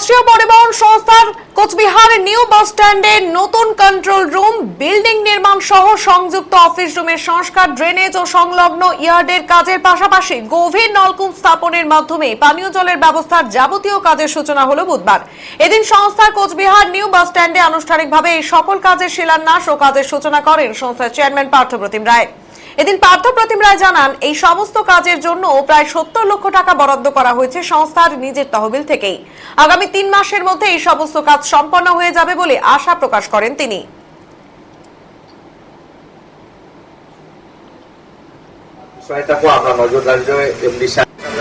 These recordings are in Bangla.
রাষ্ট্রীয় পরিবহন সংস্থার কোচবিহার নিউ বাস স্ট্যান্ডে নতুন কন্ট্রোল রুম বিল্ডিং নির্মাণ সহ সংযুক্ত অফিস রুমের সংস্কার ড্রেনেজ ও সংলগ্ন ইয়ার্ডের কাজের পাশাপাশি গভীর নলকূপ স্থাপনের মাধ্যমে পানীয় জলের ব্যবস্থার যাবতীয় কাজের সূচনা হলো বুধবার। এদিন সংস্থার কোচবিহার নিউ বাস স্ট্যান্ডে আনুষ্ঠানিকভাবে এই সকল কাজের শিলান্যাস ও কাজের সূচনা করেন সংস্থার চেয়ারম্যান পার্থপ্রতিম রায়। এদিন পার্থপ্রতিম রায় জানান এই সমস্ত কাজের জন্য প্রায় সত্তর লক্ষ টাকা বরাদ্দ করা হয়েছে সংস্থার নিজের তহবিল থেকেই। আগামী তিন মাসের মধ্যে এই সমস্ত কাজ সম্পন্ন হয়ে যাবে বলে আশা প্রকাশ করেন তিনি।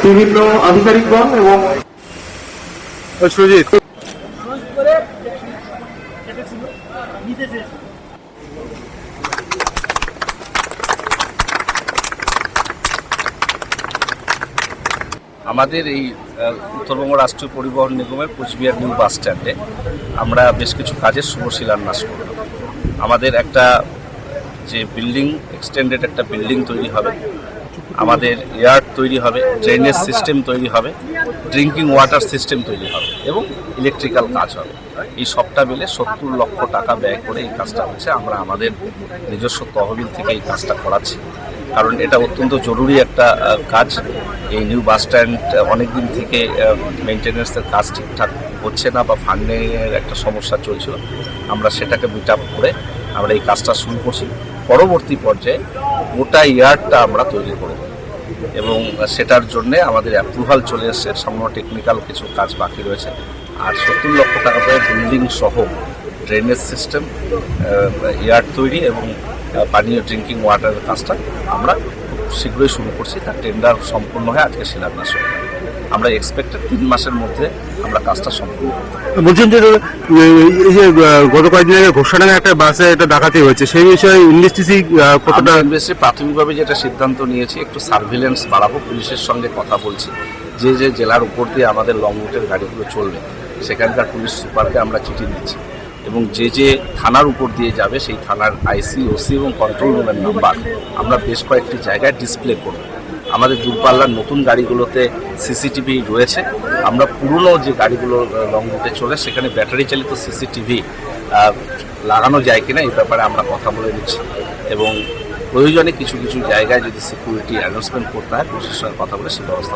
বিভিন্ন আধিকারিকগণ এবং সুজিত। আমাদের এই উত্তরবঙ্গ রাষ্ট্রীয় পরিবহন নিগমের কোচবিহার নিউ বাস স্ট্যান্ডে আমরা বেশ কিছু কাজের শুভ শিলান্যাস করব। আমাদের একটা যে বিল্ডিং এক্সটেন্ডেড একটা বিল্ডিং তৈরি হবে, আমাদের এয়ার তৈরি হবে ড্রেনেজ সিস্টেম তৈরি হবে ড্রিঙ্কিং ওয়াটার সিস্টেম তৈরি হবে এবং ইলেকট্রিক্যাল কাজ হবে। এই সবটা মিলে সত্তর লক্ষ টাকা ব্যয় করে এই কাজটা হচ্ছে, আমরা আমাদের নিজস্ব তহবিল থেকে এই কাজটা করাচ্ছি। কারণ এটা অত্যন্ত জরুরি একটা কাজ। এই নিউ বাস স্ট্যান্ড অনেক দিন থেকে মেনটেন্যান্সের কাজ ঠিকঠাক হচ্ছে না বা ফান্ডিংয়ের একটা সমস্যা চলছিল, আমরা সেটাকে মিট আপ করে আমরা এই কাজটা শুরু করছি। পরবর্তী পর্যায়ে গোটা ইয়ার্ডটা আমরা তৈরি করব এবং সেটার জন্য আমাদের অ্যাপ্রুভাল চলে এসছে, সামান্য টেকনিক্যাল কিছু কাজ বাকি রয়েছে। আর সত্তর লক্ষ টাকা করে বিল্ডিং সহ ড্রেনেজ সিস্টেম ইয়ার্ড তৈরি এবং পানীয় ড্রিঙ্কিং ওয়াটারের কাজটা আমরা খুব শীঘ্রই শুরু করছি। তার টেন্ডার সম্পূর্ণ হয়ে আজকে শিলান্যাস হয়ে আমরা এক্সপেক্টেড তিন মাসের মধ্যে আমরা কাজটা সম্পূর্ণ বলছেন যে এই যে গত কয়েকদিন আগে ঘোষণায় একটা বাসে একটা ডাকাতি হয়েছে সেই বিষয়ে ইন্ডাস্ট্রিসি কতটা ইনভেস্টে প্রাথমিকভাবে যেটা সিদ্ধান্ত নিয়েছি একটু সার্ভিলেন্স বাড়াবো পুলিশের সঙ্গে কথা বলছি। যে যে জেলার উপর দিয়ে আমাদের লং রুটের গাড়িগুলো চলবে সেখানকার পুলিশ সুপারকে আমরা চিঠি দিচ্ছি। এবং যে যে থানার উপর দিয়ে যাবে সেই থানার আইসি, ওসি এবং কন্ট্রোল রুমের নাম্বার আমরা বেশ কয়েকটি জায়গায় ডিসপ্লে করব। আমাদের দূরপাল্লার নতুন গাড়িগুলোতে সিসিটিভি রয়েছে। আমরা পুরনো যে গাড়িগুলো লং রুটে চলে, সেখানে ব্যাটারি চালিত সিসিটিভি লাগানো যায় কিনা এই ব্যাপারে আমরা কথা বলে নিচ্ছি। এবং প্রয়োজনে কিছু কিছু জায়গায় যদি সিকিউরিটি অ্যানাউন্সমেন্ট করতে হয় সঙ্গে কথা বলে সে ব্যবস্থা।